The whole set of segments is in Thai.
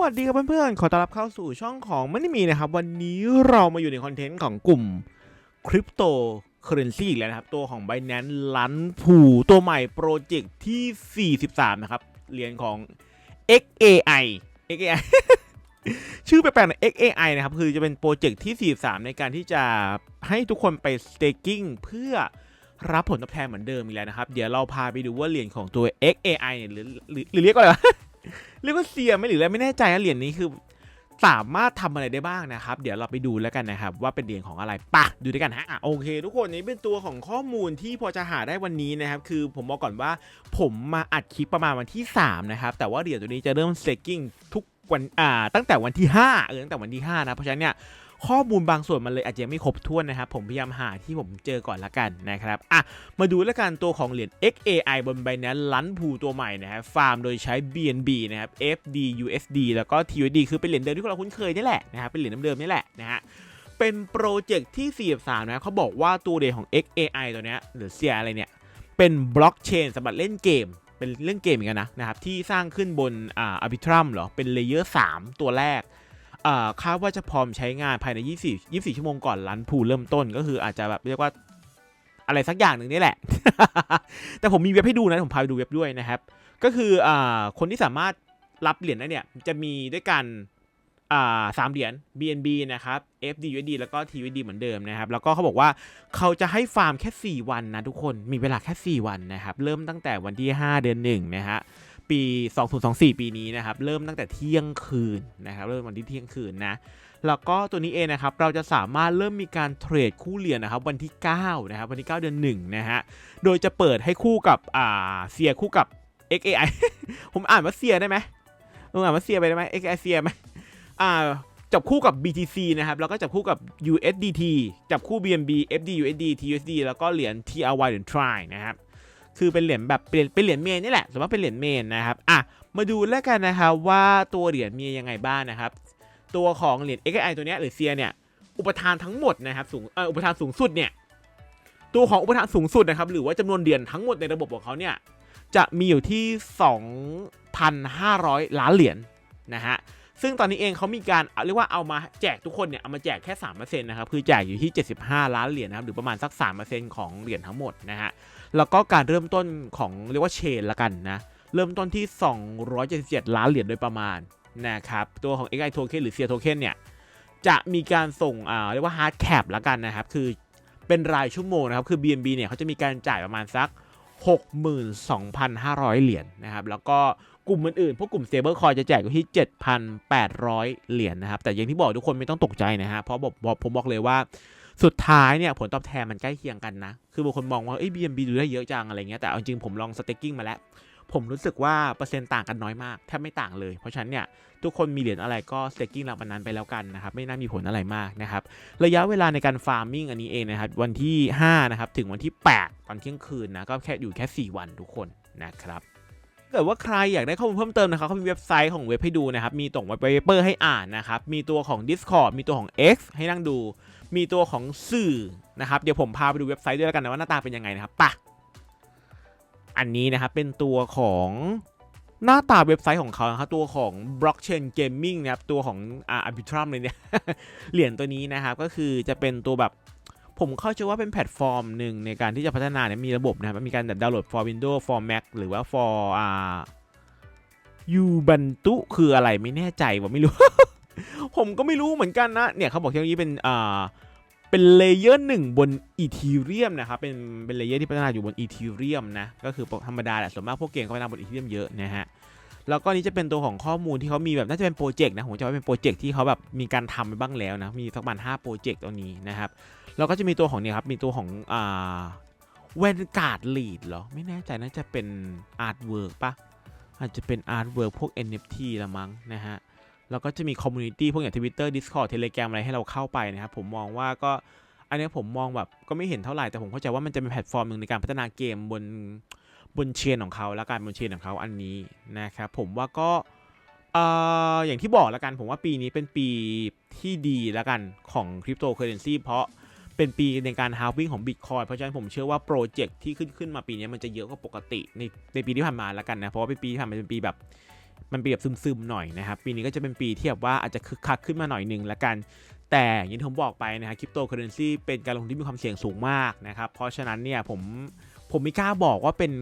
วัสดีครับเพื่อนๆ ขอต้อนรับเข้าสู่ช่องของมันนี่มีนะครับ วันนี้เรามาอยู่ในคอนเทนต์ของกลุ่มคริปโตเคอเรนซีอีกแล้วนะครับ ตัวของ Binance ลันผูตัวใหม่โปรเจกต์ที่ 43 นะครับ เหรียญของ XAI XAI ชื่อแปลกๆนะ XAI นะครับ คือจะเป็นโปรเจกต์ที่ 43 ในการที่จะให้ทุกคนไป staking เพื่อรับผลตอบแทนเหมือนเดิมอีกแล้วนะครับ เดี๋ยวเราพาไปดูว่าเหรียญของตัว XAI เนี่ยหรือหรือเรียกว่าอะไร เรียกว่าเซียไม่หรืออะไรไม่แน่ใจนะเหรียญนี้คือสามารถทำอะไรได้บ้างนะครับ เดี๋ยวเราไปดูแล้วกันนะครับ ว่าเป็นเหรียญของอะไรปะดูด้วยกันฮะโอเค ทุกคนนี้เป็นตัวของข้อมูลที่พอจะหาได้วันนี้นะครับ คือผมบอกก่อนว่าผมมาอัดคลิปประมาณวันที่ 3 นะครับ แต่ว่าเหรียญตัวนี้จะเริ่ม staking ทุกวันอ่าตั้งแต่วันที่5เออตั้งแต่วันที่5นะเพราะฉะนั้นเนี่ย ข้อมูลบางส่วนมันเลยอาจจะยังไม่ครบถ้วนนะครับ ผมพยายามหาที่ผมเจอก่อนละกันนะครับอะมาดูแล้วกันตัวของเหรียญ XAI บน Binance ลันพูตัวใหม่นะครับฟาร์มโดยใช้ BNB นะครับ FD USD แล้วก็ TUSD คือเป็นเหรียญเดิมที่เราคุ้นเคยนี่แหละนะครับเป็นเหรียญเดิมๆนี่แหละนะฮะเป็นโปรเจกต์ที่ 43 นะครับเขาบอกว่าตัวเหรียญของ XAI ตัวเนี้ยหรือเสียอะไรเนี่ยเป็นบล็อกเชนสำหรับเล่นเกม เป็นเล่นเกมเหมือนกันนะนะครับที่สร้างขึ้นบนอ่า Arbitrum เหรอเป็นเลเยอร์3ตัวแรก คาดว่าจะพร้อมใช้งานภายใน24 24 ชั่วโมงก่อนรันพูเริ่มต้นก็คืออาจจะแบบเรียกว่าอะไรสักอย่างหนึ่งนี่แหละ แต่ผมมีเว็บให้ดูนะผมพาไปดูเว็บด้วยนะครับ ก็คืออคนที่สามารถรับเหรียญได้เนี่ยจะมีด้วยกันสามเหรียญ BNB นะครับ FDUSD แล้วก็ TUSD เหมือนเดิมนะครับ แล้วก็เขาบอกว่าเขาจะให้ฟาร์มแค่ 4 วันนะทุกคน มีเวลาแค่ 4 วันนะครับ เริ่มตั้งแต่วันที่ 5 เดือน1นะฮะ ปี 2024 ปีนี้นะครับ เริ่มตั้งแต่เที่ยงคืนนะครับ เริ่มวันที่เที่ยงคืนนะ แล้วก็ตัวนี้เองนะครับ เราจะสามารถเริ่มมีการเทรดคู่เหรียญนะครับ วันที่ 9 นะครับ วันที่ 9 เดือน 1 นะฮะ โดยจะเปิดให้คู่กับ อ่าเซียคู่กับ XAI ผมอ่านว่าเซียได้ไหมผมอ่านว่าเซียไปได้ไหม XAI เซียไหมอ่าจับคู่กับ BTC นะครับ แล้วก็จับคู่กับ USDT จับคู่ BNB FDUSD TUSD แล้วก็เหรียญ TRY หรือ Try นะครับ คือเป็นเหรียญแบบเป็นเป็นเหรียญเมนนี่แหละสมมติว่าเป็นเหรียญเมนนะครับอะมาดูแล้วกันนะครับว่าตัวเหรียญมียังไงบ้างนะครับ ตัวของเหรียญ XAI ตัวนี้หรือเซียเนี่ยอุปทานทั้งหมดนะครับสูงอุปทานสูงสุดเนี่ยตัวของอุปทานสูงสุดนะครับหรือว่าจำนวนเหรียญทั้งหมดในระบบของเขาเนี่ยจะมีอยู่ที่ 2,500 ล้านเหรียญนะฮะ ซึ่งตอนนี้เองเขามีการเรียกว่าเอามาแจกทุกคนเนี่ยเอามาแจกแค่3%นะครับคือแจกอยู่ที่ 75 ล้านเหรียญนะครับหรือประมาณสัก 3%ของเหรียญทั้งหมดนะฮะแล้วก็การเริ่มต้นของเรียกว่าเชนละกันนะเริ่มต้นที่ 277 ล้านเหรียญโดยประมาณนะครับตัวของ XI Token หรือ Sia Token เนี่ยจะมีการส่งอ่าเรียกว่า hard cap ละกันนะครับคือเป็นรายชั่วโมงนะครับคือ BNB เนี่ยเขาจะมีการจ่ายประมาณสัก 62,500 เหรียญนะครับ แล้วก็กลุ่มอื่นๆ พวกกลุ่ม Stablecoin จะแจกอยู่ที่ 7,800 เหรียญนะครับ แต่อย่างที่บอกทุกคนไม่ต้องตกใจนะฮะ เพราะบอกผมบอกเลยว่าสุดท้ายเนี่ยผลตอบแทนมันใกล้เคียงกันนะ คือบางคนมองว่าเอ้ย BNB ดูได้เยอะจังอะไรเงี้ย แต่เอาจริงผมลองสเต็กกิ้งมาแล้ว ผมรู้สึกว่าเปอร์เซ็นต์ต่างกันน้อยมากแทบไม่ต่างเลย เพราะฉะนั้นเนี่ยทุกคนมีเหรียญอะไรก็ staking หลังวันนั้นไปแล้วกันนะครับไม่น่ามีผลอะไรมากนะครับระยะเวลาในการ farming อันนี้เองนะครับวันที่5นะครับถึงวันที่ 8 ตอนเที่ยงคืนนะก็แค่อยู่แค่ 4 วันทุกคนนะครับถ้าเกิดว่าใครอยากได้ข้อมูลเพิ่มเติมนะครับเขามีเว็บไซต์ของเว็บให้ดูนะครับ มีตรงไวเปอร์ให้อ่านนะครับ มีตัวของ Discord มีตัวของ X ให้นั่งดู มีตัวของสื่อนะครับ เดี๋ยวผมพาไปดูเว็บไซต์ด้วยแล้วกันนะว่าหน้าตาเป็นยังไงนะครับปะ อันนี้นะครับเป็นตัวของหน้าตาเว็บไซต์ของเขานะครับตัวของ blockchain gaming นะครับตัวของอ่า arbitrum เลยเนี่ยเหรียญตัวนี้นะครับก็คือจะเป็นตัวแบบผมเข้าใจว่าเป็นแพลตฟอร์มหนึ่งในการที่จะพัฒนาเนี่ยมีระบบนะครับมีการดาวน์โหลด for Windows for Mac หรือว่า for อ่า Ubuntu คืออะไรไม่แน่ใจว่าไม่รู้ ผมก็ไม่รู้เหมือนกันนะ เนี่ยเขาบอกเทคโนโลยีเป็นอ่า เป็นเลเยอร์หนึ่งบนอีเทเรียมนะครับเป็นเป็นเลเยอร์ที่พัฒนาอยู่บนอีเทเรียมนะก็คือธรรมดาแหละส่วนมากพวกเกมเขาพัฒนาบนอีเทเรียมเยอะนะฮะแล้วก็นี้จะเป็นตัวของข้อมูลที่เขามีแบบน่าจะเป็นโปรเจกต์นะผมจะว่าเป็นโปรเจกต์ที่เขาแบบมีการทำไปบ้างแล้วนะมีสักประมาณ5โปรเจกต์ตัวนี้นะครับแล้วก็จะมีตัวของเนี่ยครับมีตัวของอ่าเวนการ์ดลีดเหรอไม่แน่ใจน่าจะเป็นอาร์ตเวิร์กปะอาจจะเป็นอาร์ตเวิร์กพวก NFT ละมั้งนะฮะ แล้วก็จะมีคอมมูนิตี้พวกอย่าง Twitter Discord Telegram อะไรให้เราเข้าไปนะครับ ผมมองว่าก็อันนี้ผมมองแบบก็ไม่เห็นเท่าไหร่ แต่ผมเข้าใจว่ามันจะเป็นแพลตฟอร์มหนึ่งในการพัฒนาเกมบนบนเชนของเขาแล้วกันบนเชนของเขาอันนี้นะครับผมว่าก็อ่ออย่างที่บอกแล้วกันผมว่าปีนี้เป็นปีที่ดีแล้วกันของคริปโตเคอเรนซีเพราะเป็นปีในการฮาวิ่งของ Bitcoin เพราะฉะนั้นผมเชื่อว่าโปรเจกต์ที่ขึ้นขึ้นมาปีนี้มันจะเยอะกว่าปกติในในปีที่ผ่านมาแล้วกันนะ เพราะว่าเป็นปีที่ผ่านมาเป็นปีแบบ มันเป็นแบบซึมๆหน่อยนะครับปีนี้ก็จะเป็นปีที่แบบว่าอาจจะคึกคักขึ้นมาหน่อยหนึ่งละกัน แต่อย่างที่ผมบอกไปนะครับคริปโตเคอเรนซีเป็นการลงทุนที่มีความเสี่ยงสูงมากนะครับเพราะฉะนั้นเนี่ยผมผมไม่กล้าบอกว่าเป็น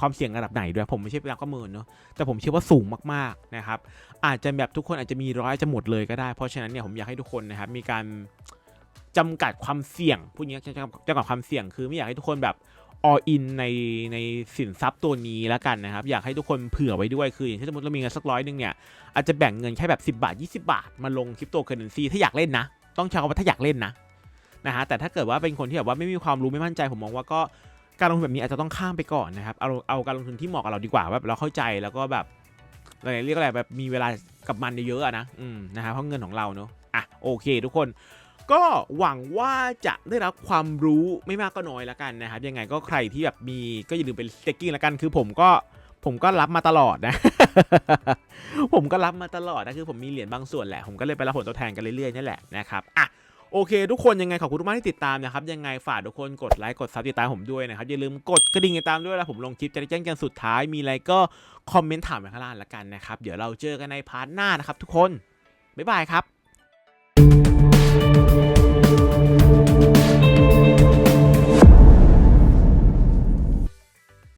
ความเสี่ยงระดับไหนด้วย ผมไม่ใช่เป็นนักประเมินเนาะแต่ผมเชื่อว่าสูงมากๆนะครับ อาจจะแบบทุกคนอาจจะมีร้อยจะหมดเลยก็ได้ เพราะฉะนั้นเนี่ยผมอยากให้ทุกคนนะครับมีการจำกัดความเสี่ยงพูดอย่างนี้จำกัดความเสี่ยงคือไม่อยากให้ทุกคนแบบ all in ในในสินทรัพย์ตัวนี้แล้วกันนะครับ อยากให้ทุกคนเผื่อไว้ด้วยคืออย่างเช่นสมมติเรามีเงินสักร้อยหนึ่งเนี่ยอาจจะแบ่งเงินแค่แบบ 10 บาท 20 บาท มาลงคริปโตเคอเรนซีถ้าอยากเล่นนะ ต้องใช้คำว่าถ้าอยากเล่นนะนะฮะแต่ถ้าเกิดว่าเป็นคนที่แบบว่าไม่มีความรู้ไม่มั่นใจผมมองว่าก็การลงทุนแบบนี้อาจจะต้องข้ามไปก่อนนะครับเอาเอาการลงทุนที่เหมาะกับเราดีกว่าแบบเราเข้าใจแล้วก็แบบอะไรเรียกอะไรแบบมีเวลากับมันเยอะๆนะอืมนะฮะเพราะเงินของเราเนอะอะโอเค ทุกคน ก็หวังว่าจะได้รับความรู้ไม่มากก็น้อยล้วกันนะครับยังไงก็ใครที่แบบมีก็อย่าลืมเป็น staking แล้วกันคือผมก็ผมก็รับมาตลอดนะ ผมก็รับมาตลอดนะคือผมมีเหรียญบางส่วนแหละ ผมก็เลยไปรับผลตอบแทนกันเรื่อยๆนี่แหละนะครับอะโอเค ทุกคนยังไงขอบคุณทุกมากที่ติดตามนะครับ ยังไงฝากทุกคนกดไลค์กดซับติดตามผมด้วยนะครับ อย่าลืมกดกระดิ่งติดตามด้วยแล้วผมลงคลิปจะได้แจ้งกันสุดท้ายมีอะไรก็คอมเมนต์ถามไว้ข้างล่างละกันนะครับ เดี๋ยวเราเจอกันในพาร์ทหน้านะครับ ทุกคนบ๊ายบายครับ Thank you.